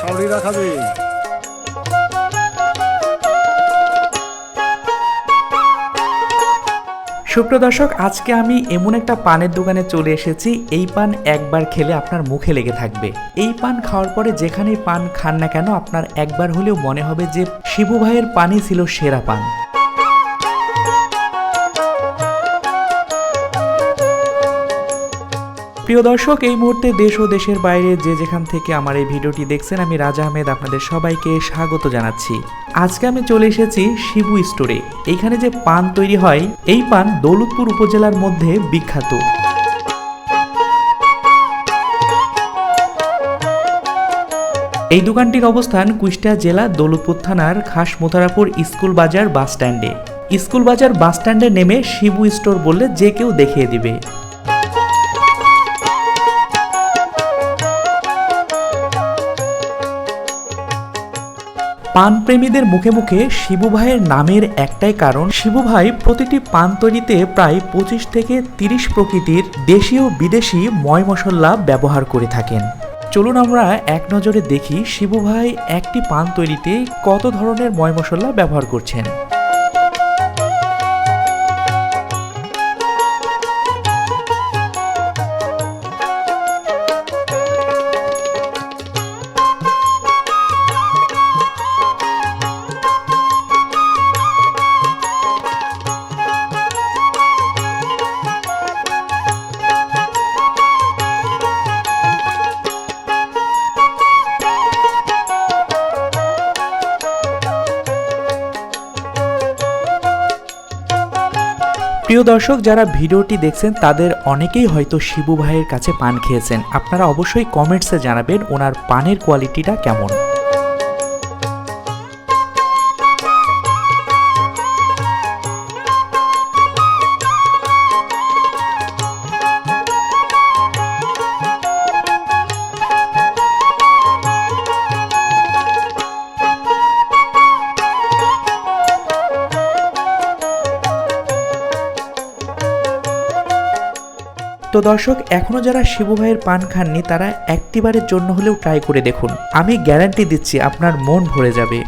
শাউরিরা সুপ্রদর্শক আজকে আমি এমন একটা পানের দোকানে চলে এসেছি। এই পান একবার খেলে আপনার মুখে লেগে থাকবে। এই পান খাওয়ার পরে যেখানেই পান খান না কেন, আপনার একবার হলেও মনে হবে যে শিবু ভাইয়ের পানই ছিল সেরা পান। প্রিয় দর্শক, এই মুহূর্তে দেশ ও দেশের বাইরে যে যেখান থেকে আমার এই ভিডিওটি দেখছেন, আমি রাজা আহমেদ আপনাদের সবাইকে স্বাগত জানাচ্ছি। আজকে আমি চলে এসেছি শিবু স্টোরে। এইখানে যে পান তৈরি হয়, এই পান দৌলতপুর উপজেলার মধ্যে বিখ্যাত। এই দোকানটির অবস্থান কুষ্টিয়া জেলা দৌলতপুর থানার খাস মোতারাপুর স্কুল বাজার বাস স্ট্যান্ডে স্কুল বাজার বাস স্ট্যান্ডে নেমে শিবু স্টোর বললে যে কেউ দেখিয়ে দিবে। পান প্রেমীদের মুখে মুখে শিবু ভাইয়ের নামের একটাই কারণ, শিবু ভাই প্রতিটি পান তৈরিতে প্রায় পঁচিশ থেকে তিরিশ প্রকৃতির দেশীয় বিদেশি ময় মশলা ব্যবহার করে থাকেন। চলুন আমরা এক নজরে দেখি শিবু ভাই একটি পান তৈরিতে কত ধরনের ময় মশলা ব্যবহার করছেন। প্রিয় দর্শক, যারা ভিডিওটি দেখছেন, তাদের অনেকেই হয়তো শিবু ভাইয়ের কাছে পান খেয়েছেন। আপনারা অবশ্যই কমেন্টসে জানাবেন ওনার পানের কোয়ালিটিটা কেমন। তো দর্শক এখনও যারা শিবু ভাইয়ের পান খাননি, তারা একটিবারের জন্য হলেও ট্রাই করে দেখুন। আমি গ্যারান্টি দিচ্ছি আপনার মন ভরে যাবে।